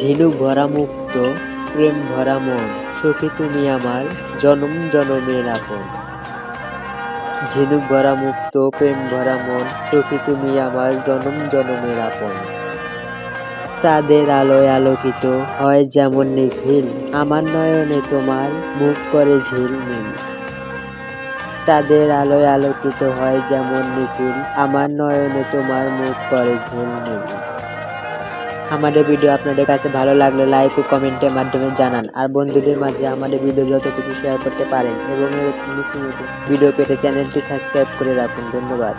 ঝিনুক ভরা মুক্ত প্রেম ভরা মন, সখী তুমি আমার, জনম জনমের আপন ঝিনুক ভরা মুক্ত প্রেম ভরা মন, সখী তুমি আমার, জনম জনমের আপন তাদের আলোয় আলোকিত হয় যেমন নিখিল, আমার নয়নে তোমার মুখ করে ঝিল ঝিলমিল তাদের আলোয় আলোকিত হয় যেমন নিখিল, আমার নয়নে তোমার মুখ করে ঝিল ঝিলমিল আমাদের ভিডিও আপনাদের কাছে ভালো লাগলে লাইক ও কমেন্টের মাধ্যমে জানান। আর বন্ধুদের মাঝে আমাদের ভিডিও যতটুকু শেয়ার করতে পারেন এবং ভিডিও পেতে চ্যানেলটি সাবস্ক্রাইব করে রাখুন। ধন্যবাদ।